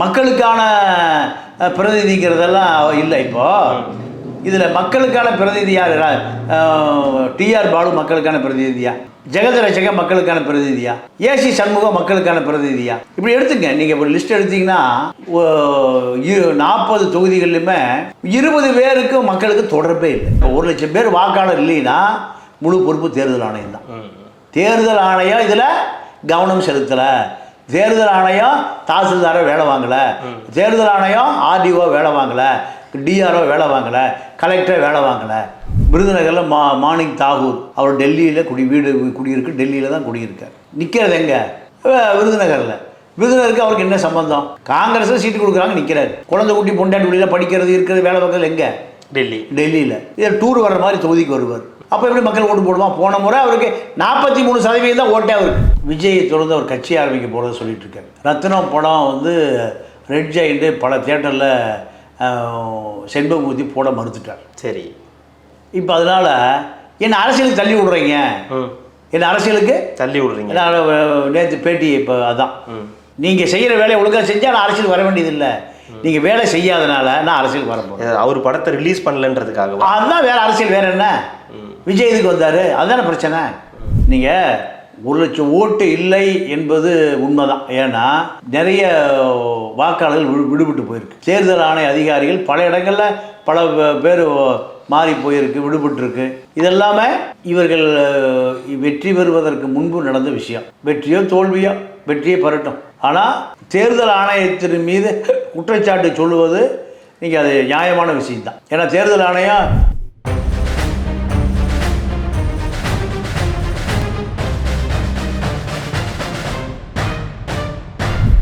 மக்களுக்கான பிரதிநிதிங்கிறதெல்லாம் இல்லை இப்போ. இதில் மக்களுக்கான பிரதிநிதி யார்? டிஆர் பாலு மக்களுக்கான பிரதிநிதியா? ஜெகத் ரட்சக மக்களுக்கான பிரதிநிதியா? ஏசி சண்முகம் மக்களுக்கான பிரதிநிதியா? இப்படி எடுத்துங்க. நீங்கள் ஒரு லிஸ்ட் எடுத்தீங்கன்னா நாற்பது தொகுதிகளிலுமே இருபது பேருக்கு மக்களுக்கு தொடர்பே இல்லை. இப்போ ஒரு லட்சம் பேர் வாக்காளர் இல்லைன்னா முழு பொறுப்பு தேர்தல் ஆணையம் தான். தேர்தல் ஆணையம் இதில் கவனம் செலுத்தலை. தேர்தல் ஆணையம் தாசில்தாரை வேலை வாங்கலை. தேர்தல் ஆணையம் ஆர்டிஓ வேலை வாங்கலை. டிஆர்ஓ வேலை வாங்கலை. கலெக்டர் வேலை வாங்கலை. விருதுநகரில் மா மாணிக் தாகூர் அவர் டெல்லியில் குடி வீடு குடியிருக்கு டெல்லியில் தான் குடியிருக்கார். நிற்கிறது எங்கே? விருதுநகரில். விருதுநகருக்கு அவருக்கு என்ன சம்பந்தம்? காங்கிரஸில் சீட்டு கொடுக்குறாங்க நிற்கிறாரு குழந்தை குட்டி பொண்டாட்டி வெளியில் படிக்கிறது இருக்கிறது வேலை பார்க்கறது எங்கே? டெல்லி. டெல்லியில். இதில் டூர் வர்ற மாதிரி தொகுதிக்கு வருவார். அப்போ எப்படி மக்கள் ஓட்டு போடுவான் போன முறை அவருக்கு நாற்பத்தி மூணு சதவீதம் தான் ஓட்டே அவருக்கு. விஜய் தொடர்ந்து அவர் கட்சி ஆரம்பிக்க போகிறத சொல்லிட்டு இருக்காரு. ரத்னம் படம் வந்து ரெட் ஜெயின்ட்டு பல தேட்டரில் செண்பகமூர்த்தி போட மறுத்துட்டார். சரி. இப்போ அதனால் என்ன அரசியலுக்கு தள்ளி விடுறீங்க? என்ன அரசியலுக்கு? தள்ளி விடுறீங்க. நேற்று பேட்டி இப்போ அதான். நீங்கள் செய்கிற வேலையை ஒழுங்காக செஞ்சால் நான் அரசியல் வர வேண்டியதில்லை. நீங்கள் வேலை செய்யாதனால நான் அரசியல் வர போகிறேன் அவர் படத்தை ரிலீஸ் பண்ணலன்றதுக்காகவா? அதுதான் வேற அரசியல் வேற என்ன? விஜய் இதுக்கு வந்தார்? அதுதானே பிரச்சனை. நீங்கள் ஒரு லட்சம் ஓட்டு இல்லை என்பது உண்மைதான். ஏன்னா நிறைய வாக்காளர்கள் விடு- விடுபட்டு போயிருக்கு. தேர்தல் ஆணைய அதிகாரிகள் பல இடங்களில் பல பேர் மாறி போயிருக்கு விடுபட்டுருக்கு. இதெல்லாமே இவர்கள் வெற்றி பெறுவதற்கு முன்பு நடந்த விஷயம். வெற்றியோ தோல்வியோ வெற்றியே பெறட்டும் ஆனால் தேர்தல் ஆணையத்தின் மீது குற்றச்சாட்டு சொல்லுவது நீங்கள் அது நியாயமான விஷயம்தான். ஏன்னா தேர்தல் ஆணையம்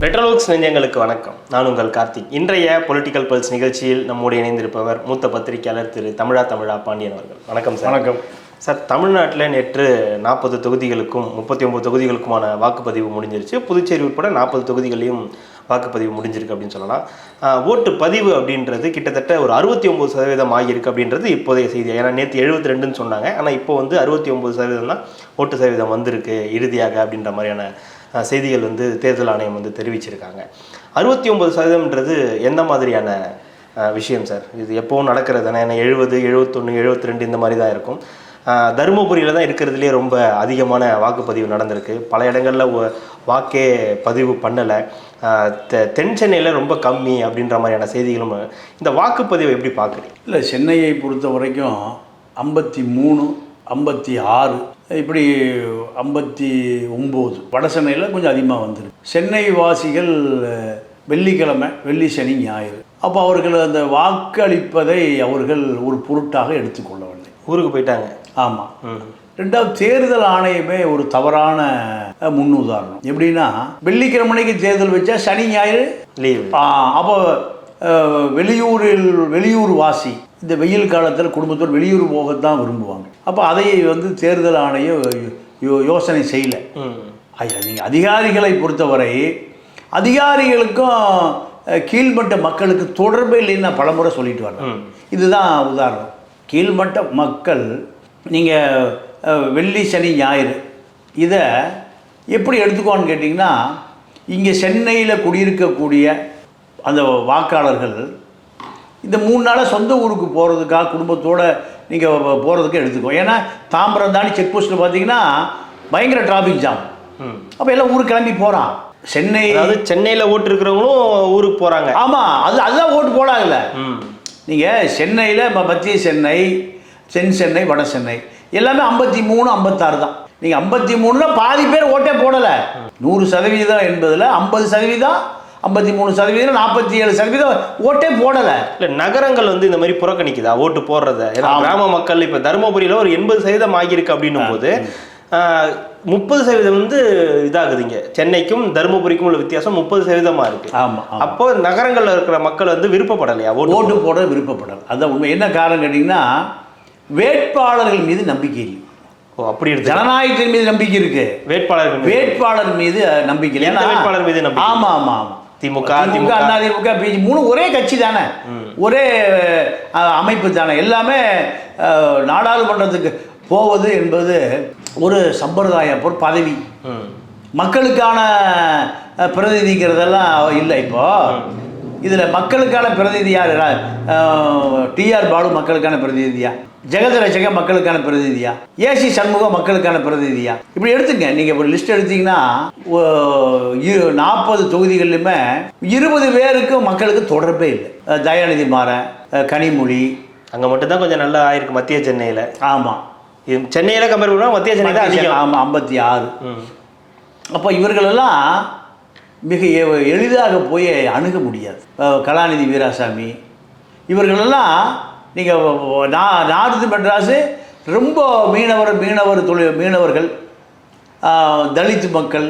பெட்ரோலுக்ஸ் நெஞ்சங்களுக்கு வணக்கம். நான் உங்கள் கார்த்திக். இன்றைய பொலிட்டிக்கல் பல்ஸ் நிகழ்ச்சியில் நம்மோடு இணைந்திருப்பவர் மூத்த பத்திரிகையாளர் திரு தமிழா தமிழா பாண்டியன் அவர்கள். வணக்கம் சார். வணக்கம். சார் தமிழ்நாட்டில் நேற்று நாற்பது தொகுதிகளுக்கும் முப்பத்தி ஒன்பது தொகுதிகளுக்குமான வாக்குப்பதிவு முடிஞ்சிருச்சு. புதுச்சேரி உட்பட நாற்பது தொகுதிகளையும் வாக்குப்பதிவு முடிஞ்சிருக்கு அப்படின்னு சொல்லலாம். ஓட்டு பதிவு அப்படின்றது கிட்டத்தட்ட ஒரு அறுபத்தி ஒம்பது சதவீதம் ஆகியிருக்கு அப்படின்றது இப்போதைய செய்தி. ஏன்னா நேற்று எழுபத்தி ரெண்டுன்னு சொன்னாங்க. ஆனால் இப்போ வந்து அறுபத்தி ஒம்பது சதவீதம் தான் ஓட்டு சதவீதம் வந்திருக்கு இறுதியாக அப்படின்ற மாதிரியான செய்திகள் வந்து தேர்தல் ஆணையம் வந்து தெரிவிச்சிருக்காங்க. அறுபத்தி ஒம்பது சதவீதம்ன்றது எந்த மாதிரியான விஷயம் சார்? இது எப்போவும் நடக்கிறது தானே? ஏன்னா எழுபது எழுபத்தொன்று எழுபத்தி ரெண்டு இந்த மாதிரி தான் இருக்கும். தருமபுரியில் தான் இருக்கிறதுலே ரொம்ப அதிகமான வாக்குப்பதிவு நடந்திருக்கு. பல இடங்களில் வாக்கே பதிவு பண்ணலை. தென் சென்னையில் ரொம்ப கம்மி அப்படின்ற மாதிரியான செய்திகளும் இந்த வாக்குப்பதிவை எப்படி பார்க்குறீங்க? இல்லை சென்னையை பொறுத்த வரைக்கும் ஐம்பத்தி மூணு ஐம்பத்தி ஆறு இப்படி ஐம்பத்தி ஒம்பது வட சென்னையில் கொஞ்சம் அதிகமாக வந்துருக்கு. சென்னை வாசிகள் வெள்ளிக்கிழமை வெள்ளி சனி ஞாயிறு. அப்போ அவர்கள் அந்த வாக்களிப்பதை அவர்கள் ஒரு பொருட்டாக எடுத்துக்கொள்ளவில்லை. ஊருக்கு போயிட்டாங்க. ஆமாம் ரெண்டாவது தேர்தல் ஆணையமே ஒரு தவறான அஹ், முன்னுதாரணம். எப்படின்னா வெள்ளிக்கிழமைக்கு தேர்தல் வச்சா சனி ஞாயிறு. லீவு. அப்போ வெளியூரில் வெளியூர் வாசி இந்த வெயில் காலத்தில் குடும்பத்தோடு வெளியூர் போகத்தான் விரும்புவாங்க. அப்போ அதை வந்து தேர்தல் ஆணையம் யோ- யோசனை செய்யலை. நீங்கள் அதிகாரிகளை பொறுத்தவரை அதிகாரிகளுக்கும் கீழ்மட்ட மக்களுக்கு தொடர்பே இல்லைன்னு நான் பலமுறை சொல்லிட்டு வரேன். இதுதான் உதாரணம். கீழ்மட்ட மக்கள் நீங்கள் வெள்ளி சனி ஞாயிறு இதை எப்படி எடுத்துக்கோன்னு கேட்டிங்கன்னா இங்கே சென்னையில் குடியிருக்கக்கூடிய அந்த வாக்காளர்கள் இந்த மூணு நாளாக சொந்த ஊருக்கு போகிறதுக்காக குடும்பத்தோடு நீங்கள் போகிறதுக்கு எடுத்துக்கோ. ஏன்னா தாம்பரம் தாண்டி செக் போஸ்ட்டில் பார்த்தீங்கன்னா பயங்கர டிராஃபிக் ஜாம் அப்போ எல்லாம் ஊருக்கு கிளம்பி போகிறான் சென்னை அதாவது சென்னையில் ஓட்டு இருக்கிறவங்களும் ஊருக்கு போகிறாங்க ஆமாம் அது அதுதான் ஓட்டு போடாங்கல்ல நீங்கள் சென்னையில் இப்போ மத்திய சென்னை தென் சென்னை வட சென்னை எல்லாமே ஐம்பத்தி மூணு ஐம்பத்தாறு தான். நீங்கள் ஐம்பத்தி மூணுல பாதி பேர் ஓட்டே போடலை. நூறு சதவீதம் என்பதில் ஐம்பது சதவீதம் ஐம்பத்தி மூணு சதவீதம் நாற்பத்தி ஏழு சதவீதம் ஓட்டே போடலை. இல்லை நகரங்கள் வந்து இந்த மாதிரி புறக்கணிக்குதா? ஓட்டு போடுறத? ஏன்னா. கிராம மக்கள் இப்போ தருமபுரியில் ஒரு எண்பது சதவீதம் ஆகியிருக்கு அப்படின்னும் போது முப்பது சதவீதம் வந்து இதாகுதுங்க சென்னைக்கும் தருமபுரிக்கும் உள்ள வித்தியாசம் முப்பது சதவீதமா இருக்கு. ஆமாம் அப்போ நகரங்கள்ல இருக்கிற மக்கள் வந்து விருப்பப்படலையா? ஓட்டு ஓட்டு போட விருப்பப்படலை. அதான் உண்மை. என்ன காரணம் கேட்டிங்கன்னா வேட்பாளர்கள் மீது நம்பிக்கை இல்லை. ஓ அப்படி இருக்கு ஜனநாயகத்தின் மீது நம்பிக்கை இருக்கு. வேட்பாளர்கள் மீது. வேட்பாளர் மீது நம்பிக்கை இல்லை. வேட்பாளர் மீது நம்பிக்கை? ஆமா ஆமா ஆமா. திமுக, திமுக திமுக. அண்ணா திமுக பிஜி மூணு ஒரே கட்சி தானே? ஒரே அமைப்பு தானே. எல்லாமே நாடாளுமன்றத்துக்கு போவது என்பது ஒரு சம்பிரதாயம் ஒரு பதவி. மக்களுக்கான பிரதிநிதிங்கிறதெல்லாம் இல்லை இப்போ. இதில் மக்களுக்கான பிரதிநிதி யார்? டிஆர் பாலு மக்களுக்கான பிரதிநிதியா? ஜெகத் ரட்சக மக்களுக்கான பிரதிநிதியா? ஏசி சண்முகம் மக்களுக்கான பிரதிநிதியா? இப்படி எடுத்துங்க. நீங்கள் ஒரு லிஸ்ட் எடுத்தீங்கன்னா நாற்பது தொகுதிகளிலுமே இருபது பேருக்கு மக்களுக்கு தொடர்பே இல்லை. தயாநிதி மாறன் கனிமொழி. அங்க மட்டும்தான் கொஞ்சம் நல்லா ஆயிருக்கு மத்திய சென்னையில. ஆமாம் இது சென்னையில கம்பேர் பண்ணுவோம் மத்திய சென்னை தான் அதிகம். ஆமாம் ஐம்பத்தி ஆறு. அப்போ இவர்களெல்லாம் மிக எளிதாக போய் அணுக முடியாது. கலாநிதி வீராசாமி இவர்களெல்லாம் நீங்கள் நா நார்த்து மெட்ராஸு ரொம்ப மீனவர் மீனவர் தொழில் மீனவர்கள் ஆஹ், தலித் மக்கள்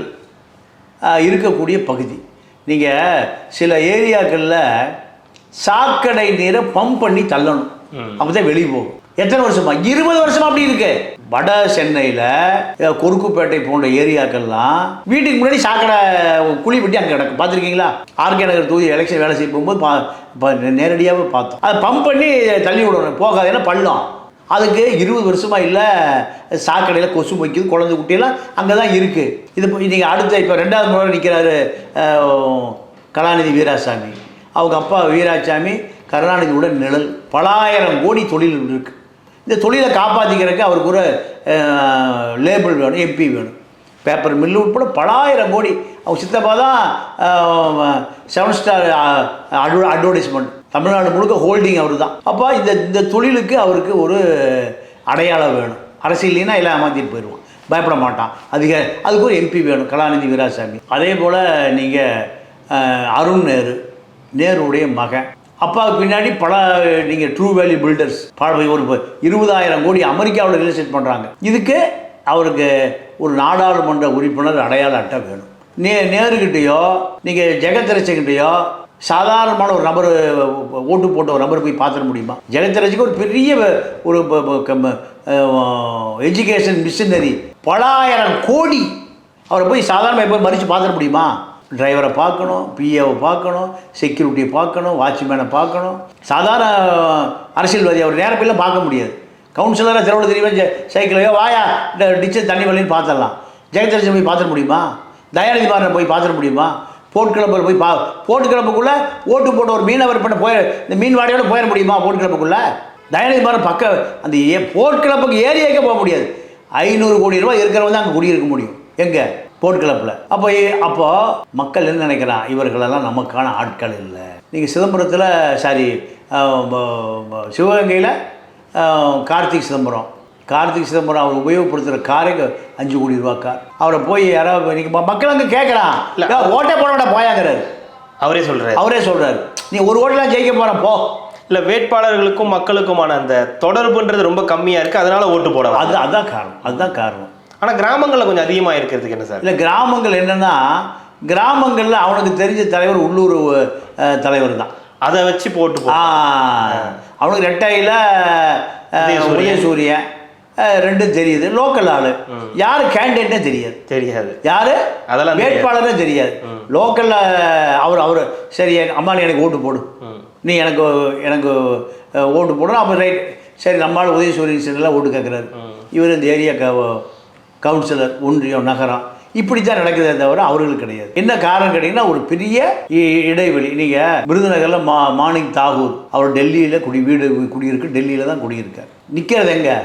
இருக்கக்கூடிய பகுதி. நீங்கள் சில ஏரியாக்களில் சாக்கடை நீரை பம்ப் பண்ணி தள்ளணும். அப்போ தான் வெளியே போகும். எத்தனை வருஷமா? இருபது வருஷமா அப்படி இருக்கு. வட சென்னையில் குறுக்குப்பேட்டை போன்ற ஏரியாக்கள்லாம் வீட்டுக்கு முன்னாடி சாக்கடை குழி வெட்டி அங்கே கிடக்கும் பார்த்துருக்கீங்களா? ஆர்கே நகர் தொகுதி எலெக்ஷன் வேலை செய்யும் போகும்போது பா நேரடியாகவே பார்த்தோம். அதை பம்ப் பண்ணி தள்ளி விடணும். போகாது ஏன்னா பள்ளம். அதுக்கு இருபது வருஷமாக இல்லை சாக்கடையில் கொசு மொய்க்குது குழந்தை குட்டியெல்லாம் அங்கே தான் இருக்குது இது நீங்கள் அடுத்த இப்போ ரெண்டாவது முறை நிற்கிறாரு கலாநிதி வீராசாமி. அவங்க அப்பா வீராசாமி கருணாநிதியோட நிழல். பலாயிரம் கோடி தொழில் இருக்குது இந்த தொழிலை காப்பாற்றிக்கிறதுக்கு அவருக்கு ஒரு லேபிள் வேணும் எம்பி வேணும். பேப்பர் மில்லு உட்பட பலாயிரம் கோடி. அவங்க சித்தப்பா தான் செவன் ஸ்டார் அட்வ அட்வர்டைஸ்மெண்ட் தமிழ்நாடு முழுக்க ஹோல்டிங் அவர் தான் அப்போ இந்த இந்த தொழிலுக்கு அவருக்கு ஒரு அடையாளம் வேணும். அரசியல்னா எல்லாம் ஏமாற்றிட்டு போயிடுவான் பயப்பட மாட்டான். அதிக அதுக்கு ஒரு எம்பி வேணும் கலாநிதி வீராசாமி. அதே போல் நீங்கள் அருண் நேரு நேருடைய மகன். அப்பாவுக்கு பின்னாடி பல நீங்கள் ட்ரூ வேல்யூ பில்டர்ஸ் பல ஒரு இருபதாயிரம் கோடி அமெரிக்காவில் ரியல் எஸ்டேட் பண்ணுறாங்க இதுக்கு அவருக்கு ஒரு நாடாளுமன்ற உறுப்பினர் அடையாள அட்டை வேணும். நே நேருக்கிட்டேயோ நீங்கள் ஜெகத்ரட்சகிட்டேயோ சாதாரணமான ஒரு நபர் ஓட்டு போட்ட ஒரு நபர் போய் பார்த்துட முடியுமா? ஜெகத்ரட்சிக்கு ஒரு பெரிய ஒரு எஜுகேஷன் மிஷினரி பலாயிரம் கோடி அவரை போய் சாதாரணமாக போய் மறித்து பார்த்துட முடியுமா? டிரைவரை பார்க்கணும் பிஏவை பார்க்கணும் செக்யூரிட்டியை பார்க்கணும் வாட்ச்மேனை பார்க்கணும். சாதாரண அரசியல்வாதி அவர் நேரம் பார்க்க முடியாது. கவுன்சிலராக திருவள்ளூர் தெரியுமா? சைக்கிளையோ வாயா இந்த டிச்சு தண்ணி வழின்னு பார்த்துடலாம். ஜெகதரசன் போய் பார்த்துட முடியுமா? தயாநிதி மாறனை போய் பார்த்துட முடியுமா? போர்ட் கிளம்பில் போய் பா போட்டு கிளம்புக்குள்ளே ஓட்டு போட்ட ஒரு மீனவர் பண்ண போய் இந்த மீன் வாடையோட போயிட முடியுமா போர்ட் கிளம்புக்குள்ளே தயாநிதி மாறன் பக்க அந்த ஏ போர்ட் கிளம்புக்கு ஏரியாக்கே போக முடியாது. ஐநூறு கோடி ரூபாய் இருக்கிறவங்க தான் அங்கே குடியிருக்க முடியும். எங்கே? போர்ட் கிளப்பில் அப்போ அப்போ மக்கள் என்ன நினைக்கிறான்? இவர்களெல்லாம் நமக்கான ஆட்கள் இல்லை. நீங்கள் சிதம்பரத்தில் சாரி சிவகங்கையில் கார்த்திக் சிதம்பரம். கார்த்திக் சிதம்பரம் அவர் உபயோகப்படுத்துகிற காரே அஞ்சு கோடி ரூபா கார். அவரை போய் யாராவது நீங்கள் மக்கள் அங்கே கேட்குறான். ஓட்டை போட போயாங்கிறாரு. அவரே சொல்றாரு. அவரே சொல்கிறாரு நீ ஒரு ஓட்டெலாம் ஜெயிக்க போகிறேன் போ. இல்ல வேட்பாளர்களுக்கும் மக்களுக்குமான அந்த தொடர்புன்றது ரொம்ப கம்மியா இருக்கு. அதனால ஓட்டு போடலாம் அது அதுதான் காரணம். அதுதான் காரணம். ஆனா கிராமங்கள்ல கொஞ்சம் அதிகமா இருக்கிறதுக்கு என்ன சார்? இல்லை கிராமங்கள் என்னென்னா கிராமங்களில் அவனுக்கு தெரிஞ்ச தலைவர் உள்ளூர் தலைவர் தான். அதை வச்சு போட்டு அவனுக்கு ரெட்டையில் உதயசூரியன். ரெண்டும் தெரியுது. லோக்கல் ஆள். யார் கேண்டிடேட்னே தெரியாது. தெரியாது. யார்? அதெல்லாம். வேட்பாளரே தெரியாது. லோக்கலில் அவர் அவர் சரி அம்மா நீ எனக்கு ஓட்டு போடு. நீ எனக்கு எனக்கு ஓட்டு போடணும் அப்போ ரைட். சரி நம்மளால் உதயசூரியன் சென்டரில் ஓட்டு கேட்குறாரு இவர் இந்த ஏரியா கவுன்சிலர் ஒன்றியம் நகரம். இப்படி தான் நடக்குதே தவிர அவர்களுக்கு கிடையாது. என்ன காரணம் கேட்டிங்கன்னா ஒரு பெரிய இடைவெளி. நீங்கள் விருதுநகரில் மா மாணிக் தாகூர் அவர் டெல்லியில் குடி வீடு குடியிருக்கு டெல்லியில் தான் குடியிருக்கார். நிற்கிறது எங்கே?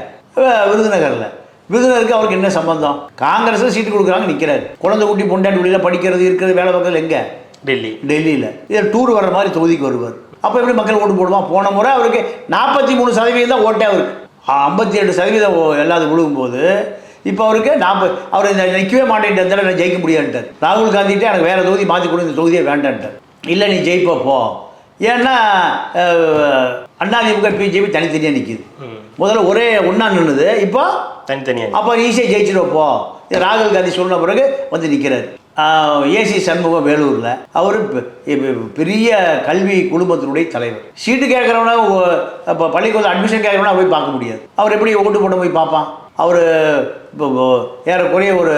விருதுநகரில். விருதுநகருக்கு அவருக்கு என்ன சம்பந்தம்? காங்கிரஸில் சீட்டு கொடுக்குறாங்க நிற்கிறாரு குழந்தை குட்டி பொண்டாட்டி வெளியில் படிக்கிறது இருக்கிறது வேலை பார்க்கறது எங்கே? டெல்லி. டெல்லியில். இதில் டூர் வர்ற மாதிரி தொகுதிக்கு வருவார். அப்போ எப்படி மக்கள் ஓட்டு போடுவான்? போன முறை அவருக்கு நாற்பத்தி மூணு சதவீதம் தான் ஓட்டே அவருக்கு. ஐம்பத்தி எட்டு சதவீதம் எல்லாத்துக்கும் விழுகும்போது இப்போ அவருக்கு நாற்பது அவர் இந்த நிற்கவே மாட்டேன் இந்த தடவை நான் ஜெயிக்க முடியாதுன்ட்டார் ராகுல் காந்திகிட்ட எனக்கு வேறு தொகுதி மாற்றி கொடு இந்த தொகுதியே வேண்டான்ட்டார். இல்லை நீ ஜெயிப்ப போ. ஏன்னா அதிமுக பிஜேபி தனித்தனியாக நிற்கிது முதல்ல ஒரே ஒன்றா நின்றுது இப்போ தனித்தனியா அப்போ ஈஸியாக ஜெயிச்சிருப்போ இது ராகுல் காந்தி சொன்ன பிறகு வந்து நிற்கிறார் ஏசி சண்முகம் வேலூரில் அவர் பெரிய கல்வி குடும்பத்தினுடைய தலைவர். சீட்டு கேட்குறவனா இப்போ பள்ளிக்கூடம் அட்மிஷன் கேட்குறவனா போய் பார்க்க முடியாது. அவர் எப்படி ஓட்டு போட்டு போய் பார்ப்பான்? அவர் இப்போ ஏறக்குறைய ஒரு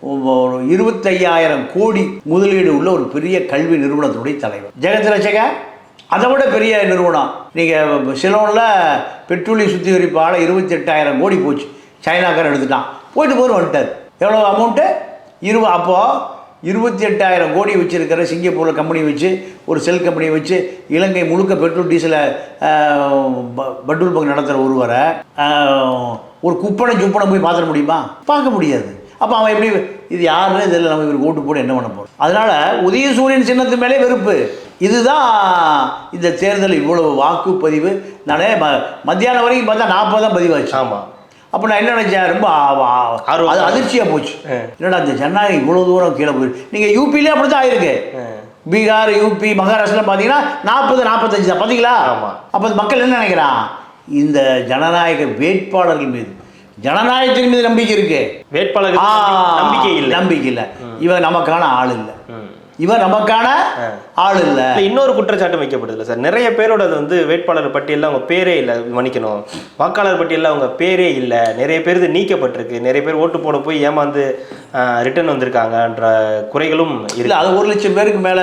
ஒரு இருபத்தையாயிரம் கோடி முதலீடு உள்ள ஒரு பெரிய கல்வி நிறுவனத்தினுடைய தலைவர். ஜெகத் அதை விட பெரிய நிறுவனம். நீங்கள் சிலோனில் பெட்ரோலியம் சுத்திகரிப்பால் இருபத்தி எட்டாயிரம் கோடி போச்சு. சைனாக்காரன் எடுத்துட்டான். போயிட்டு போகிற வந்துட்டார். எவ்வளோ அமௌண்ட்டு இருபது அப்போது இருபத்தி எட்டாயிரம் கோடி வச்சுருக்கிற சிங்கப்பூரில் கம்பெனி வச்சு ஒரு செல் கம்பெனி வச்சு இலங்கை முழுக்க பெட்ரோல் டீசலை பெட்ரோல் பங்க் நடத்துகிற ஒருவரை ஒரு குப்பனை சுப்பனை போய் பார்த்துட முடியுமா? பார்க்க முடியாது. அப்போ அவன் எப்படி இது யாருன்னு இதில் நம்ம இவருக்கு ஓட்டு போட்டு என்ன பண்ண போகிறோம் அதனால் உதயசூரியன் சின்னத்து மேலே வெறுப்பு. இதுதான் இந்த தேர்தல் இவ்வளவு வாக்குப்பதிவு. நானே ம மத்தியானம் வரைக்கும் பார்த்தா நாற்பது தான் பதிவாச்சு. ஆமாம் அப்போ நான் என்ன நினச்சேன்? ரொம்ப. அது அதிர்ச்சியாக போச்சு. என்னடா இந்த ஜனநாயகம் இவ்வளோ தூரம் கீழே போயிருக்கு நீங்கள் யூபிலே அப்படி தான் ஆயிருக்கு பீகார் யூபி மகாராஷ்டிரா பார்த்தீங்கன்னா நாற்பது நாற்பத்தஞ்சு தான். பார்த்தீங்களா ஆமா. அப்போ மக்கள் என்ன நினைக்கிறான்? இந்த ஜனநாயக வேட்பாளர்கள் மீது. ஜனநாயகத்தின் மீது நம்பிக்கை இருக்கு. வேட்பாளர்கள் ஆ, நம்பிக்கை இல்லை. நம்பிக்கை இல்லை. இவன் நமக்கான ஆள் இல்லை. ம். இவன் நமக்கான ஆள் இல்லை. இன்னொரு குற்றச்சாட்டு வைக்கப்படுதுல சார். நிறைய பேரோட வந்து வேட்பாளர் பட்டியலில் அவங்க பேரே இல்லை மன்னிக்கணும். வாக்காளர் பட்டியலில் அவங்க பேரே இல்லை. நிறைய பேர் இது நீக்கப்பட்டிருக்கு. நிறைய பேர் ஓட்டு போட போய் ஏமாந்து ரிட்டர்ன் வந்திருக்காங்கன்ற குறைகளும் இருக்கு. இல்லை அது ஒரு லட்சம் பேருக்கு மேலே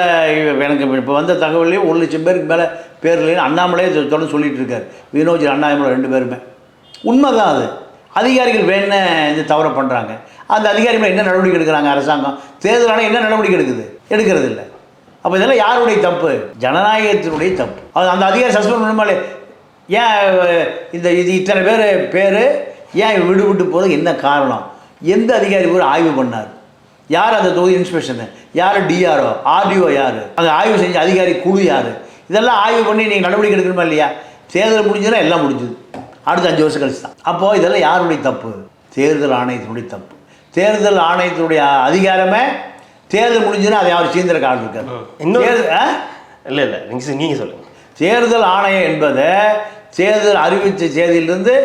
எனக்கு இப்போ வந்த தகவலையும் ஒரு லட்சம் பேருக்கு மேலே பேர் இல்லைன்னு அண்ணாமலையே தொடர்ந்து சொல்லிட்டு இருக்காரு. வினோஜ் அண்ணாமலை ரெண்டு பேருமே. உண்மைதான் அது. அதிகாரிகள் வேண இந்த தவறை பண்ணுறாங்க அந்த அதிகாரிகள் என்ன நடவடிக்கை எடுக்கிறாங்க அரசாங்கம்? தேர்தல் ஆணையம் என்ன நடவடிக்கை எடுக்குது? எடுக்கிறது இல்லை அப்போ இதெல்லாம் யாருடைய தப்பு? ஜனநாயகத்தினுடைய தப்பு. அது அந்த அதிகாரி சஸ்பெண்ட் பண்ணுமாலே ஏன் இந்த இது இத்தனை பேர் பேர் ஏன் விடுவிட்டு போகிறது என்ன காரணம்? எந்த அதிகாரி போய் ஆய்வு பண்ணார்? யார் அந்த தொகுதி இன்ஸ்பெக்ஷனு யார் டிஆர்ஓ ஆர்டிஓ யார்? அந்த ஆய்வு செஞ்ச அதிகாரி குழு யார்? இதெல்லாம் ஆய்வு பண்ணி நீங்கள் நடவடிக்கை எடுக்கணுமா இல்லையா? தேர்தல் முடிஞ்சதுன்னா எல்லாம் முடிஞ்சுது. அடுத்த அஞ்சு வருஷம் கழிச்சு தான். அப்போது இதெல்லாம் யாருடைய தப்பு? தேர்தல் ஆணையத்தினுடைய தப்பு. தேர்தல் ஆணையத்தினுடைய அதிகாரமே தேர்தல் முடிஞ்சதுன்னா அதை அவர் சீந்திர கால் இருக்காரு ஆ? இல்லை இல்லை நீங்கள் நீங்கள் சொல்லுங்கள் தேர்தல் ஆணையம் என்பது தேர்தல் அறிவித்த தேதியிலிருந்து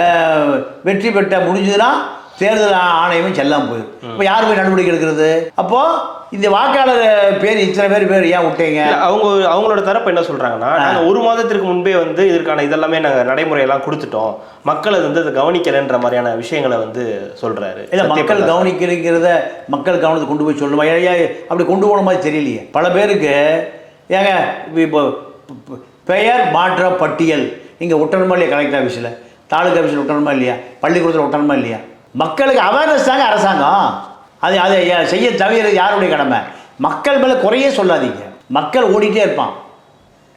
அஹ், வெற்றி பெற்ற முடிஞ்சதுன்னா தேர்தல் ஆணையமும் செல்லாமல் போயிடும். இப்போ யார் போய் நடவடிக்கை எடுக்கிறது? அப்போது இந்த வாக்காளர் பேர் இத்தனை பேர் பேர் ஏன் விட்டீங்க? அவங்க அவங்களோட தரப்பு என்ன சொல்றாங்கன்னா நாங்க ஒரு மாதத்திற்கு முன்பே வந்து இதற்கான இதெல்லாமே நாங்க நடைமுறையெல்லாம் கொடுத்துட்டோம். மக்கள் அது வந்து அதை கவனிக்கலைன்ற மாதிரியான விஷயங்களை வந்து சொல்றாரு. இல்லை மக்கள். கவனிக்கிறங்கிறத மக்கள் கவனத்துக்கு கொண்டு போய் ஏன் அப்படி கொண்டு போன மாதிரி தெரியலையே. பல பேருக்கு ஏங்க இப்போ பெயர் மாற்ற பட்டியல் நீங்கள் ஒட்டணுமா இல்லையா கலெக்டர் ஆஃபீஸில் தாலுகா ஆஃபீஸில் ஒட்டணுமா இல்லையா பள்ளிக்கூடத்தில் ஒட்டணுமா இல்லையா மக்களுக்கு அவேர்னஸ் தாங்க அரசாங்கம். அது அதை செய்ய தவிர யாருடைய கடமை? மக்கள் மேலே குறையே சொல்லாதீங்க. மக்கள் ஓடிட்டே இருப்பான்.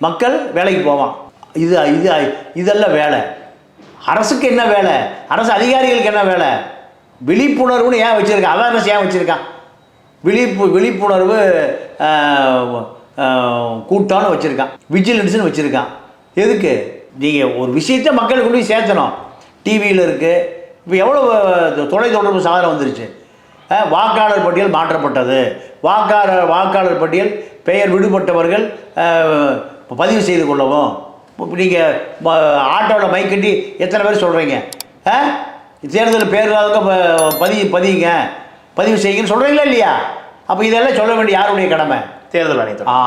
மக்கள் வேலைக்கு போவான். இது இது இதெல்லாம் வேலை. அரசுக்கு என்ன வேலை? அரசு அதிகாரிகளுக்கு என்ன வேலை? விழிப்புணர்வுன்னு ஏன் வச்சுருக்கான்? அவேர்னஸ் ஏன் வச்சுருக்கான்? விழிப்பு விழிப்புணர்வு ஆஹ், கூட்டம்னு வச்சுருக்கான். விஜிலன்ஸ்னு வச்சுருக்கான். எதுக்கு? நீங்கள் ஒரு விஷயத்தை மக்களுக்கு கொண்டு போய் சேர்த்தணும். டிவியில் இருக்குது இப்போ எவ்வளோ தொலைத்தொடர்பு சாதனம் வந்துருச்சு. வாக்காளர் பட்டியல் மாற்றப்பட்டது. வாக்காளர் வாக்காளர் பட்டியல் பெயர் விடுபட்டவர்கள் பதிவு செய்து கொள்ளவும். நீங்கள் ஆட்டோவில் மைக் கட்டி எத்தனை பேர் சொல்கிறீங்க ஆ தேர்தல் பேர் இல்லாதவங்க பதிவு பதிவுங்க பதிவு செய்யுங்கன்னு சொல்கிறீங்களா இல்லையா? அப்போ இதெல்லாம் சொல்ல வேண்டிய யாருடைய கடமை? தேர்தல் ஆணையத்தோட. ஆ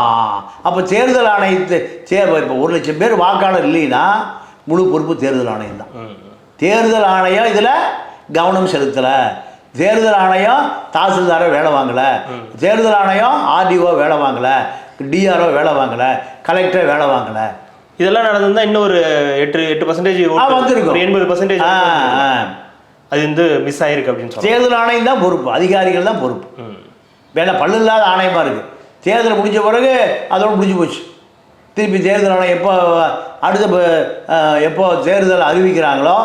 அப்போ தேர்தல் ஆணையத்து தே இப்போ ஒரு லட்சம் பேர் வாக்காளர் இல்லைன்னா முழு பொறுப்பு தேர்தல் ஆணையம் தான். தேர்தல் ஆணையம் இதில் கவனம் செலுத்தலை? தேர்தல் ஆணையம் தாசில்தாரை வேலை வாங்கலை. தேர்தல் ஆணையம் ஆர்டிஓ வேலை வாங்கலை. டிஆர்ஓ வேலை வாங்கலை. கலெக்டர் வேலை வாங்கலை. இதெல்லாம் நடந்திருந்தா இன்னும் ஒரு எட்டு எட்டு பர்சன்டேஜ் வந்திருக்கும். எண்பது பர்சன்டேஜ் அது வந்து மிஸ் ஆயிருக்கு அப்படின்னு சொல்றேன் தேர்தல் ஆணையம் தான் பொறுப்பு. அதிகாரிகள் தான் பொறுப்பு. வேலை பல்லு இல்லாத ஆணையமாக இருக்குது தேர்தல் முடிஞ்ச பிறகு அதோட முடிஞ்சு போச்சு. திருப்பி தேர்தல் ஆணையம் எப்போ அடுத்த எப்போ தேர்தல் அறிவிக்கிறாங்களோ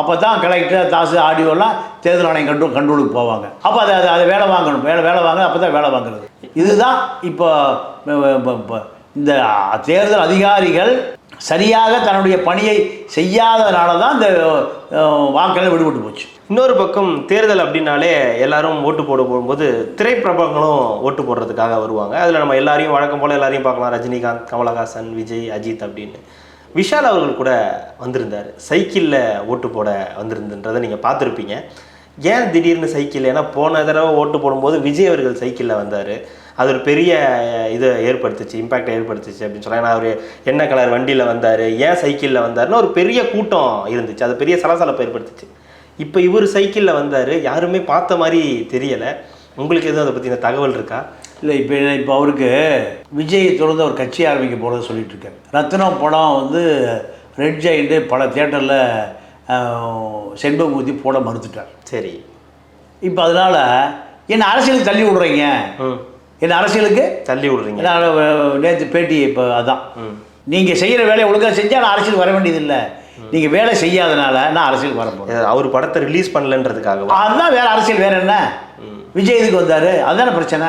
அப்போ தான் கலெக்டர் தாசு ஆடியோலாம் தேர்தல் ஆணையம் கண்டு கண்ட்ரோலுக்கு போவாங்க. அப்போ அதை அதை அதை வேலை வாங்கணும். வேலை வேலை வாங்க அப்போ தான் வேலை வாங்குறது. இதுதான் இப்போ இந்த தேர்தல் அதிகாரிகள் சரியாக தன்னுடைய பணியை செய்யாதனால தான் இந்த வாக்கெல்லாம் விடுபட்டு போச்சு. இன்னொரு பக்கம் தேர்தல் அப்படின்னாலே எல்லாரும் ஓட்டு போட போகும்போது திரைப்பிரபலங்களும் ஓட்டு போடுறதுக்காக வருவாங்க. அதில் நம்ம எல்லாரையும் வழக்கம் போல் எல்லாரையும் பார்க்கலாம். ரஜினிகாந்த் கமலஹாசன் விஜய் அஜித் அப்படின்னு. விஷால் அவர்கள் கூட வந்திருந்தார். சைக்கிளில் ஓட்டு போட வந்திருந்துன்றதை நீங்கள் பார்த்துருப்பீங்க. ஏன் திடீர்னு சைக்கிள் ஏன்னா போன தடவை ஓட்டு போடும்போது விஜய் அவர்கள் சைக்கிளில் வந்தார். அது ஒரு பெரிய இதை ஏற்படுத்துச்சு இம்பேக்டை ஏற்படுத்துச்சு அப்படின்னு சொல்லலாம். ஏன்னா அவர் என்ன கலர் வண்டியில் வந்தார் ஏன் சைக்கிளில் வந்தாருன்னு ஒரு பெரிய கூட்டம் இருந்துச்சு. அது பெரிய சலசலப்பை ஏற்படுத்துச்சு. இப்போ இவர் சைக்கிளில் வந்தார். யாருமே பார்த்த மாதிரி தெரியலை. உங்களுக்கு எதுவும் அதை பற்றின தகவல் இருக்கா? இல்லை இப்போ இப்போ அவருக்கு விஜய் தொடர்ந்து ஒரு கட்சி ஆரம்பிக்க போகிறத சொல்லிட்டு இருக்காரு. ரத்னம் படம் வந்து ரெட் ஜெயின்ட்டு பல தேட்டரில் செண்பகமூர்த்தி போட மறுத்துட்டார். சரி. இப்போ அதனால் என்ன அரசியலுக்கு தள்ளி விடுறீங்க? ம். என்ன அரசியலுக்கு? தள்ளி விடுறீங்க. நேற்று பேட்டி இப்போ அதான். நீங்கள் செய்கிற வேலையை ஒழுங்காக செஞ்சால் நான் அரசியல் வர வேண்டியதில்லை. நீங்கள் வேலை செய்யாதனால நான் அரசியலுக்கு வர போகிறேன் இது அவர் படத்தை ரிலீஸ் பண்ணலன்றதுக்காகவா? அதுதான் வேற அரசியல் வேற என்ன? விஜய் இதுக்கு வந்தார்? அதுதானே பிரச்சனை.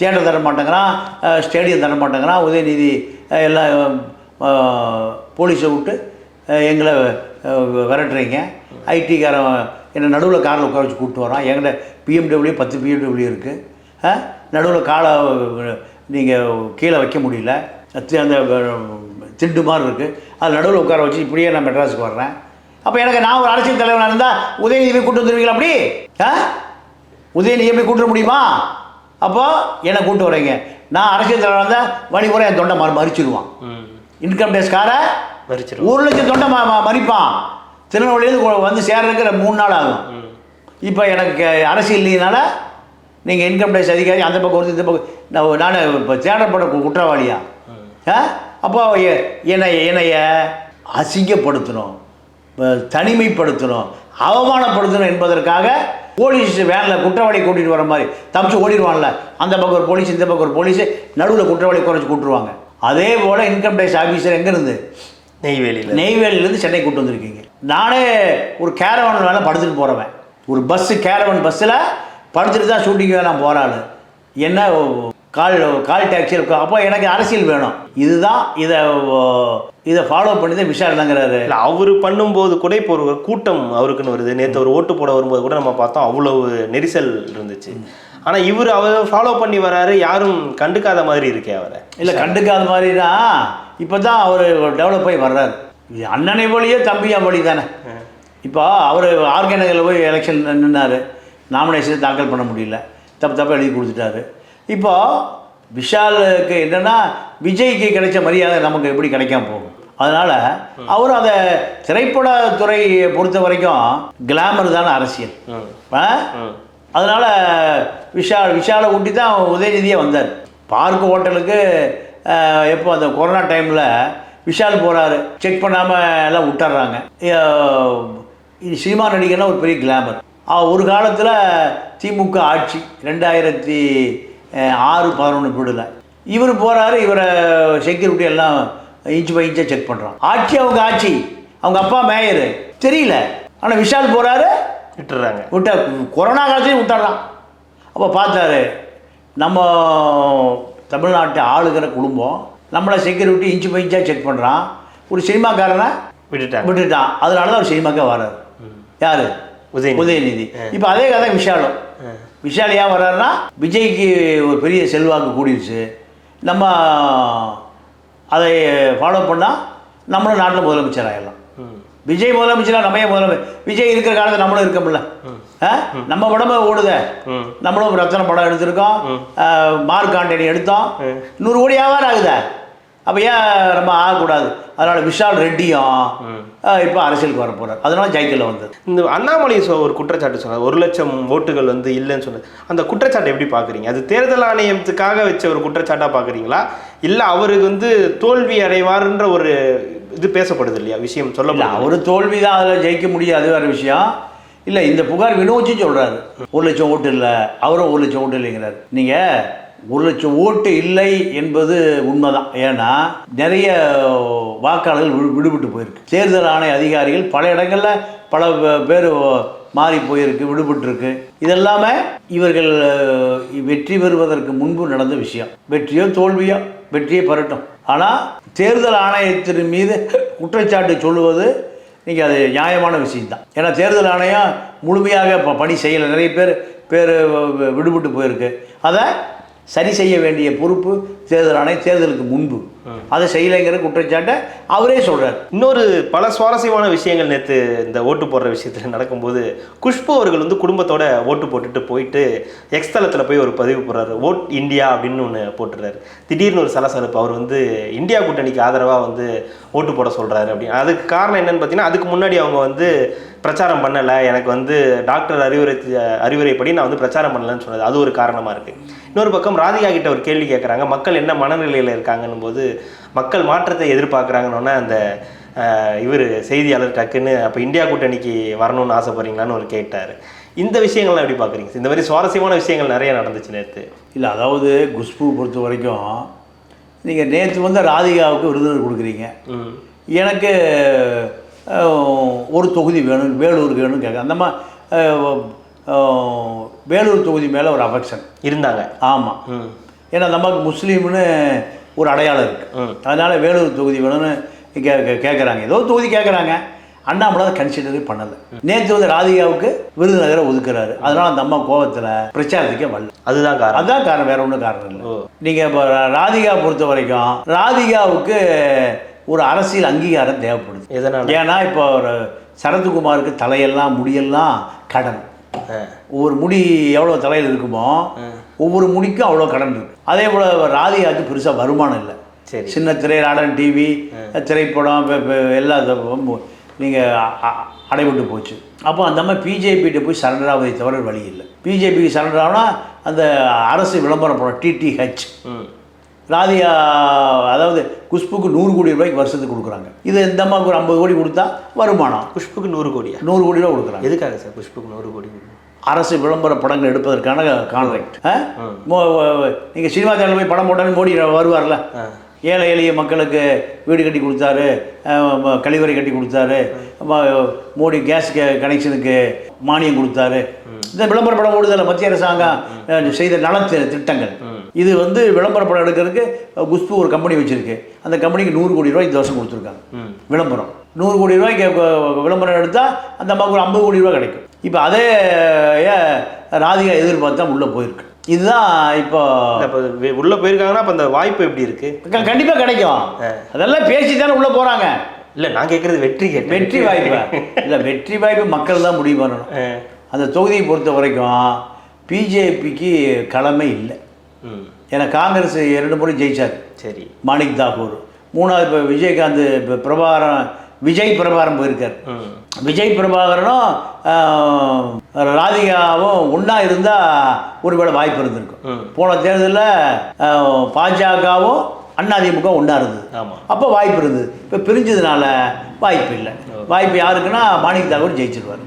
தியேட்டர் தர மாட்டேங்கிறான் ஸ்டேடியம் தர மாட்டேங்கிறான் உதயநிதி எல்லாம் போலீஸை விட்டு எங்களை விரட்டுறீங்க. ஐடிக்காரன் என்னை நடுவில் காரில் உட்கார வச்சு கூப்பிட்டு வரான். என்கிட்ட பிஎம்டபிள்யூ பத்து பிஎம்டபிள்யூ இருக்குது நடுவில் காலை நீங்கள் கீழே வைக்க முடியல. அந்த திண்டு மாதிரி இருக்குது அது நடுவில் உட்கார வச்சு இப்படியே நான் மெட்ராஸுக்கு வர்றேன். அப்போ எனக்கு நான் ஒரு அரசியல் தலைவனாக இருந்தால் உதயநிதி கூட்டு வந்துருவீங்களா அப்படி? ஆ? உதயநிதி எப்படி கூட்ட முடியுமா? அப்போ என்னை கூட்டு வரீங்க. நான் அரசியல் தலைவனாக இருந்தால் மணிபுரம் என் தொண்டை மறு மறிச்சிடுவான் இன்கம் டேக்ஸ்கார வரிச்சிரும் ஒரு லட்சம் தொண்டை ம மறிப்பான். திருநெல்வேலியிலேருந்து வந்து சேர்றதுக்கு மூணு நாள் ஆகும். இப்போ எனக்கு அரசியல் இல்லைனால நீங்கள் இன்கம் டேக்ஸ் அதிகாரி அந்த பக்கம் ஒருத்தர் இந்த பக்கம் நான் இப்போ தேடப்பட குற்றவாளியா? ஆ? அப்போ என்னை என்னைய அசிங்கப்படுத்தணும். தனிமைப்படுத்தணும். அவமானப்படுத்தணும் என்பதற்காக போலீஸ் வேனில் குற்றவாளி கூட்டிகிட்டு வர மாதிரி தப்பிச்சு ஓடிடுவான்ல. அந்த பக்கம் ஒரு போலீஸ் இந்த பக்கம் ஒரு போலீஸ் நடுவில் குற்றவாளி குறைச்சி கூட்டுருவாங்க. அதே போல் இன்கம் டேக்ஸ் ஆஃபீஸர் எங்கே இருந்து? நெய்வேலியில். நெய்வேலியிலேருந்து சென்னை கூட்டு வந்திருக்கீங்க. நானே ஒரு கேரவன் வேலை படுத்துட்டு போகிறவன் ஒரு பஸ்ஸு கேரவன் பஸ்ஸில் படுத்துட்டு தான் ஷூட்டிங் நான் போகிறாள் என்ன கால் கால் டாக்ஸி இருக்கும் அப்போ எனக்கு அரசியல் வேணும். இதுதான் இதை இதை ஃபாலோ பண்ணி தான் விஷால் தாங்கிறாரு இல்லை அவர் பண்ணும்போது கூட இப்போ ஒரு கூட்டம் அவருக்குன்னு வருது. நேற்று ஒரு ஓட்டு போட வரும்போது கூட நம்ம பார்த்தோம் அவ்வளவு நெரிசல் இருந்துச்சு. ஆனால் இவர் அவர் ஃபாலோ பண்ணி வராரு யாரும் கண்டுக்காத மாதிரி இருக்கே அவரை. இல்லை கண்டுக்காத மாதிரினா இப்போ தான் அவர் டெவலப் ஆகி வர்றாரு. அண்ணனை வழியோ தம்பியா வழி தானே. இப்போ அவர் ஆர்கனைசரில் போய் எலெக்ஷன் நின்னார். நாமினேஷன் தாக்கல் பண்ண முடியல. தப்பு தப்பாக எழுதி கொடுத்துட்டாரு. இப்போ விஷாலுக்கு என்னென்னா விஜய்க்கு கிடைச்ச மரியாதை நமக்கு எப்படி கிடைக்காம போகும்? அதனால் அவர் அதை திரைப்படத்துறையை பொறுத்த வரைக்கும் கிளாமர் தானே அரசியல். அதனால விஷால் விஷாலை ஊட்டி தான் உதயநிதியே வந்தார். பார்க் ஹோட்டலுக்கு எப்போ அந்த கொரோனா டைமில் விஷால் போகிறாரு செக் பண்ணாமல் எல்லாம் விட்டுறாங்க. சினிமா நடிகர்னா ஒரு பெரிய கிளாமர் ஒரு காலத்தில் திமுக ஆட்சி ரெண்டாயிரத்தி ஆறு பதினொன்று பீடில். இவர் போகிறாரு இவரை செக்யூரிட்டி எல்லாம் இன்ச் பை இன்ச்சாக செக் பண்ணுறான் ஆட்சி அவங்க ஆட்சி. அவங்க அப்பா மேயர். தெரியல. ஆனால் விஷால் போகிறாரு விட்டுறாங்க. விட்ட கொரோனா காலத்துலையும் விட்டுறான். அப்போ பார்த்தாரு நம்ம தமிழ்நாட்டை ஆளுகிற குடும்பம் நம்மளை செக்யூரிட்டி இன்ச்சு பை இன்ச்சாக செக் பண்ணுறான் ஒரு சினிமாக்காரனை விட்டுட்டாங்க. விட்டுட்டான். அதனால தான் அவர் சினிமாக்கே வராரு. யார்? உதயநிதி. உதயநிதி. இப்போ அதே கதை விஷாலும். விஷால் ஏன் வர்றாருன்னா விஜய்க்கு ஒரு பெரிய செல்வாக்கு கூடிருச்சு. நம்ம அதை ஃபாலோ பண்ணால் நம்மளும் நாட்டில் முதலமைச்சர் ஆயிடலாம். ம். விஜய் முதலமைச்சரா நம்ம ஏன் முதலமைச்சர் விஜய் இருக்கிற காலத்துல நம்மளும் இருக்கோம்ல ஆ? நம்ம உடம்பு ஓடுதே. நம்மளும் ரத்தன படம் எடுத்திருக்கோம். மார்க் ஆண்டனி எடுத்தோம். நூறு கோடி வியாபாரம் ஆகுதே. அப்போ ஏன் நம்ம ஆகக்கூடாது? அதனால விஷால் ரெட்டியும் இப்போ அரசியலுக்கு வர போறார். அதனால ஜெயிக்கல வந்தது இந்த அண்ணாமலை ஒரு குற்றச்சாட்டு சொன்னார். ஒரு லட்சம் ஓட்டுகள் வந்து இல்லைன்னு சொன்னது அந்த குற்றச்சாட்டை எப்படி பார்க்குறீங்க அது தேர்தல் ஆணையத்துக்காக வச்ச ஒரு குற்றச்சாட்டாக பார்க்குறீங்களா இல்லை அவருக்கு வந்து தோல்வி அடைவார்ன்ற ஒரு இது பேசப்படுது இல்லையா? விஷயம் சொல்லப்படுது அவர் தோல்வி தான் அதில் ஜெயிக்க முடியாது வேறு விஷயம். இல்லை இந்த புகார் வினோச்சும் சொல்கிறாரு ஒரு லட்சம் ஓட்டு இல்லை அவரும் ஒரு லட்சம் ஓட்டு இல்லைங்கிறாரு. நீங்கள் ஒரு லட்சம் ஓட்டு இல்லை என்பது உண்மைதான். ஏன்னா நிறைய வாக்காளர்கள் விடு விடுபட்டு போயிருக்கு. தேர்தல் ஆணைய அதிகாரிகள் பல இடங்களில் பல பேர் மாறி போயிருக்கு விடுபட்டிருக்கு. இதெல்லாமே இவர்கள் வெற்றி பெறுவதற்கு முன்பு நடந்த விஷயம். வெற்றியோ தோல்வியோ வெற்றியை பெறட்டும் ஆனால் தேர்தல் ஆணையத்தின் மீது குற்றச்சாட்டு சொல்லுவது நீங்கள் அது நியாயமான விஷயம்தான். ஏன்னா தேர்தல் ஆணையம் முழுமையாக பணி செய்யலை. நிறைய பேர் பேர் விடுபட்டு போயிருக்கு. அதை சரி செய்ய வேண்டிய பொறுப்பு தேர்தல் ஆணையம் தேர்தலுக்கு முன்பு. அதை செய்யலைங்கிற குற்றச்சாட்டை அவரே சொல்கிறார் இன்னொரு பல சுவாரஸ்யமான விஷயங்கள் நேற்று இந்த ஓட்டு போடுற விஷயத்தில் நடக்கும்போது குஷ்பு அவர்கள் வந்து குடும்பத்தோட ஓட்டு போட்டுட்டு போயிட்டு எக்ஸ் தளத்தில் போய் ஒரு பதிவு போடுறாரு. ஓட் இந்தியா அப்படின்னு ஒன்று போட்டுறாரு. திடீர்னு ஒரு சலசலப்பு. அவர் வந்து இந்தியா கூட்டணிக்கு ஆதரவாக வந்து ஓட்டு போட சொல்கிறாரு அப்படின்னு. அதுக்கு காரணம் என்னன்னு பார்த்தீங்கன்னா அதுக்கு முன்னாடி அவங்க வந்து பிரச்சாரம் பண்ணலை. எனக்கு வந்து டாக்டர் அறிவுரை அறிவுரைப்படி நான் வந்து பிரச்சாரம் பண்ணலன்னு சொன்னது. அது ஒரு காரணமாக இருக்குது இன்னொரு பக்கம் ராதிகா கிட்ட ஒரு கேள்வி கேட்குறாங்க மக்கள் என்ன மனநிலையில் இருக்காங்கன்னும் போது மக்கள் மாற்றத்தை எதிர்பார்க்குறாங்கன்னு அந்த இவர் செய்தியாளர் டக்குன்னு அப்போ இந்தியா கூட்டணிக்கு வரணும்னு ஆசைப்படுறீங்களான்னு ஒரு கேட்டார். இந்த விஷயங்கள்லாம் எப்படி பார்க்குறீங்க இந்த மாதிரி சுவாரஸ்யமான விஷயங்கள் நிறைய நடந்துச்சு நேற்று இல்லை அதாவது குஷ்பு பொறுத்த வரைக்கும் நீங்கள் நேற்று வந்து ராதிகாவுக்கு விருதுநகர் கொடுக்குறீங்க. எனக்கு ஒரு தொகுதி வேணும் வேலூர் வேணும்னு கேட்க அந்த மா அஹ், அஹ், வேலூர் தொகுதி மேலே ஒரு அஃபெக்ஷன் இருந்தாங்க. ஆமாம் ஏன்னா நமக்கு முஸ்லீம்னு ஒரு அடையாளம் இருக்குது. அதனால் வேலூர் தொகுதி வேணும்னு கே கேட்குறாங்க ஏதோ தொகுதி கேட்குறாங்க அண்ணாமலை அதை கன்சிடரே பண்ணலை. நேற்று வந்து ராதிகாவுக்கு விருதுநகரை ஒதுக்குறாரு. அதனால் அந்த அம்மா கோவத்தில் பிரச்சாரத்துக்கே வரல. அதுதான் காரணம். அதான் காரணம். வேற ஒன்றும் காரணம் இல்லை. நீங்கள் இப்போ ராதிகா பொறுத்த வரைக்கும் ராதிகாவுக்கு ஒரு அரசியல் அங்கீகாரம் தேவைப்படுது. எதனால? ஏன்னா இப்போ ஒரு சரத்குமாருக்கு தலையெல்லாம் முடியெல்லாம் கடன். ஒவ்வொரு முடி எவ்வளோ தலையில் இருக்குமோ ஒவ்வொரு முடிக்கும் அவ்வளோ கடன் இருக்கு. அதே போல் ராதிகாவுக்கு பெருசாக வருமானம் இல்லை. சரி. சின்ன திரை நாடன் டிவி திரைப்படம் எல்லா நீங்கள் அடைபட்டு போச்சு. அப்போ அந்த மாதிரி பிஜேபிகிட்ட போய் சரண்டர் ஆவதை தவிர வழி இல்லை. பிஜேபிக்கு சரண்டர் ஆகுனா அந்த அரசு விளம்பரம் படம் டிடிஹெச் ம். ராதிகா அதாவது குஷ்புக்கு நூறு கோடி ரூபாய்க்கு வருஷத்துக்கு கொடுக்குறாங்க. இது இந்த அம்மாவுக்கு ஒரு ஐம்பது கோடி கொடுத்தா வருமானம். புஷ்புக்கு நூறு கோடியா? நூறு கோடி ரூபா கொடுக்குறாங்க. எதுக்காக சார் புஷ்புக்கு நூறு கோடி? அரசு விளம்பர படங்கள் எடுப்பதற்கான கான்ட்ராக்ட். நீங்கள் சினிமா தேட்டரில் போய் படம் போட்டாலும் மோடி வருவார்ல? ஏழை எளிய மக்களுக்கு வீடு கட்டி கொடுத்தாரு கழிவறை கட்டி கொடுத்தாரு மோடி கேஸ் கனெக்ஷனுக்கு மானியம் கொடுத்தாரு. இந்த விளம்பர படம் ஓடுதல மத்திய அரசாங்கம் செய்த நலத்து திட்டங்கள். இது வந்து விளம்பர படம் எடுக்கிறதுக்கு குஷ்பு ஒரு கம்பெனி வச்சிருக்கு. அந்த கம்பெனிக்கு நூறு கோடி ரூபாய் இந்த வருஷம் கொடுத்துருக்காங்க விளம்பரம். நூறு கோடி ரூபாய்க்கு விளம்பரம் எடுத்தால் அந்த அம்மாவுக்கு ஒரு ஐம்பது கோடி ரூபாய் கிடைக்கும். இப்போ அதே ராதிகா எதிர்பார்த்தா உள்ளே போயிருக்கு. இதுதான் இப்போ இப்ப உள்ள போயிருக்காங்கன்னா அப்ப அந்த வாய்ப்பு எப்படி இருக்கு? க- கண்டிப்பா கிடைக்கும். அதெல்லாம் பேசி தானே உள்ள போறாங்க. இல்ல நான் கேக்குறது வெற்றி வெற்றி வாய்ப்பு? இல்ல வெற்றி வாய்ப்பு மக்கள் தான் முடிவு பண்ணணும். அந்த தொகுதியை பொறுத்த வரைக்கும் பிஜேபிக்கு கடமை இல்லை. ஏன்னா காங்கிரஸ் இரண்டு முறை ஜெயிச்சார். சரி. மாணிக் தாக்கூர் மூணாவது இப்போ விஜயகாந்த் இப்போ பிரபாகரன் விஜய் பிரபாகரன் போயிருக்கார். விஜய் பிரபாகரனும் ராதிகாவும் ஒன்றா இருந்தால் ஒருவேளை வாய்ப்பு இருந்திருக்கும். போன தேர்தலில் பாஜகவும் அதிமுக ஒன்றா இருந்தது. அப்போ வாய்ப்பு இருந்தது. இப்போ பிரிஞ்சதுனால வாய்ப்பு இல்லை. வாய்ப்பு யாருக்குன்னா மாணிக் தாக்கூர் ஜெயிச்சிருவார்.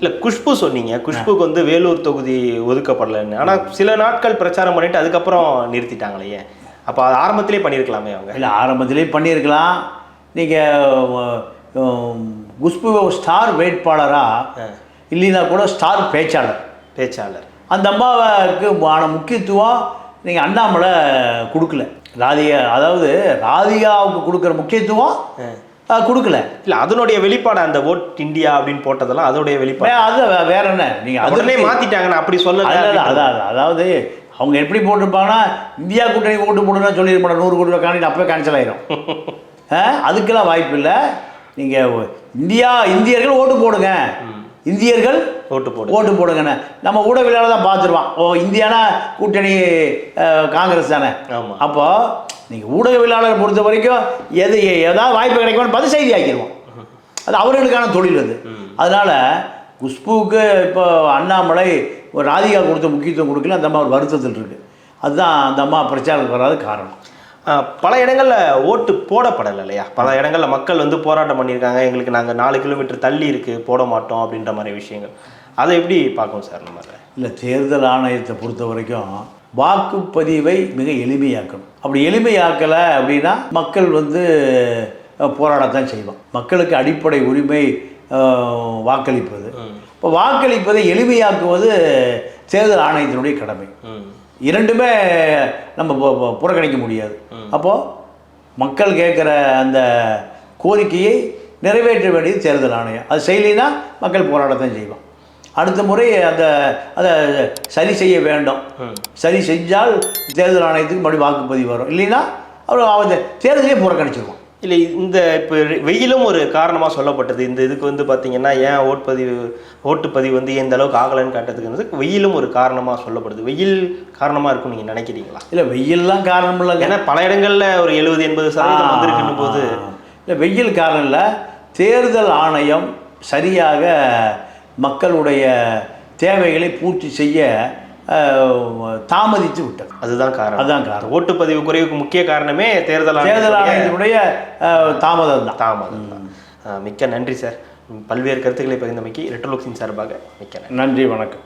இல்ல குஷ்பு சொன்னீங்க. குஷ்புக்கு வந்து வேலூர் தொகுதி ஒதுக்கப்படலைன்னு. ஆனா சில நாட்கள் பிரச்சாரம் பண்ணிட்டு அதுக்கப்புறம் நிறுத்திட்டாங்களே. அப்ப அது ஆரம்பத்திலே பண்ணியிருக்கலாமே அவங்க. இல்லை ஆரம்பத்திலே பண்ணியிருக்கலாம் நீங்கள் குஷ்பு ஸ்டார் வேட்பாளராக இல்லைன்னா கூட ஸ்டார் பேச்சாளர். பேச்சாளர். அந்த அம்மாவுக்கு ஆன முக்கியத்துவம் நீங்கள் அண்ணாமலை கொடுக்கல. ராதிகா அதாவது ராதிகாவுக்கு கொடுக்குற முக்கியத்துவம் கொடுக்கல. இல்ல அதனுடைய வெளிப்பாடு அந்த ஓட் இந்தியா அப்படின்னு போட்டதெல்லாம் அதோடைய வெளிப்பாடு. அது வேற என்ன? நீங்கள் உடனே மாத்திட்டாங்க நான் அப்படி அதில் அதான் அதாவது அவங்க எப்படி போட்டிருப்பாங்கன்னா இந்தியா கூட்டணி ஓட்டு போடுன்னு சொல்லியிருப்பாங்க நூறு கோடி ரூபா காணி அப்பவே கேன்சல் ஆயிரும். அதுக்கெல்லாம் வாய்ப்பு இல்லை. நீங்கள் இந்தியா இந்தியர்கள் ஓட்டு போடுங்க. இந்தியர்கள் ஓட்டு போடு ஓட்டு போடுங்கண்ணே நம்ம ஊடகவியலாளர் தான் பார்த்துருவான். ஓ இந்தியானா கூட்டணி காங்கிரஸ் தானே? ஆமா. அப்போ நீங்கள் ஊடகவியலாளர் பொறுத்த வரைக்கும் எது ஏதாவது வாய்ப்பு கிடைக்கும்னு பார்த்து செய்தி ஆக்கிடுவோம். அது அவர்களுக்கான தொழில் அது. அதனால் குஷ்புவுக்கு இப்போ அண்ணாமலை ஒரு ராதிகா கொடுத்த முக்கியத்துவம் கொடுக்கல. அந்த அம்மா ஒரு வருத்தத்தில் இருக்குது அதுதான் அந்த அம்மா பிரச்சாரத்துக்கு வராத காரணம். பல இடங்கள்ல ஓட்டு போடப்படலை இல்லையா? பல இடங்கள்ல மக்கள் வந்து போராட்டம் பண்ணியிருக்காங்க. எங்களுக்கு நாங்க நாலு கிலோமீட்டர் தள்ளி இருக்கு போட மாட்டோம் அப்படின்ற மாதிரி விஷயங்கள். அதை எப்படி பார்க்கணும் சார் நம்ம? இல்லை தேர்தல் ஆணையத்தை பொறுத்த வரைக்கும் வாக்குப்பதிவை மிக எளிமையாக்கணும். அப்படி எளிமையாக்கலை அப்படின்னா மக்கள் வந்து போராடத்தான் செய்வான் மக்களுக்கு அடிப்படை உரிமை வாக்களிப்பது. இப்போ வாக்களிப்பதை எளிமையாக்குவது தேர்தல் ஆணையத்தினுடைய கடமை. இரண்டுமே நம்ம புறக்கணிக்க முடியாது. அப்போது மக்கள் கேட்குற அந்த கோரிக்கையை நிறைவேற்ற வேண்டியது தேர்தல் ஆணையம். அது செய்யலைன்னா மக்கள் போராடத்தான் செய்வான் அடுத்த முறை அந்த அதை சரி செய்ய வேண்டும். சரி செஞ்சால் தேர்தல் ஆணையத்துக்கு மறுபடியும் வாக்குப்பதிவு வரும். இல்லைன்னா அவர் அவன் தேர்தலே புறக்கணிச்சிருவான். இல்லை இந்த இப்போ வெயிலும் ஒரு காரணமாக சொல்லப்பட்டது. இந்த இதுக்கு வந்து பார்த்தீங்கன்னா ஏன் ஓட்பதிவு ஓட்டுப்பதிவு வந்து எந்த அளவுக்கு ஆகலைன்னு காட்டுறதுக்கு வெயிலும் ஒரு காரணமாக சொல்லப்படுது. வெயில் காரணமாக இருக்கும் நீங்கள் நினைக்கிறீங்களா? இல்லை வெயில்லாம் காரணம் இல்லைங்க ஏன்னா பல இடங்கள்ல ஒரு எழுபது எண்பது சதவீதம் வந்திருக்குன்னு போது இல்லை வெயில் காரணம் இல்லை. தேர்தல் ஆணையம் சரியாக மக்களுடைய தேவைகளை பூர்த்தி செய்ய தாமதித்து விட்டது. அதுதான் காரணம். அதுதான் காரணம். ஓட்டுப்பதிவு குறைவுக்கு முக்கிய காரணமே தேர்தல் தேர்தல் ஆணையத்தினுடைய தாமதம் தான். தாமதம் தான். மிக்க நன்றி சார். பல்வேறு கருத்துக்களை பகிர்ந்தமைக்கு ரெட்ரோலோக்ஸின் சார்பாக மிக்க. நன்றி வணக்கம்.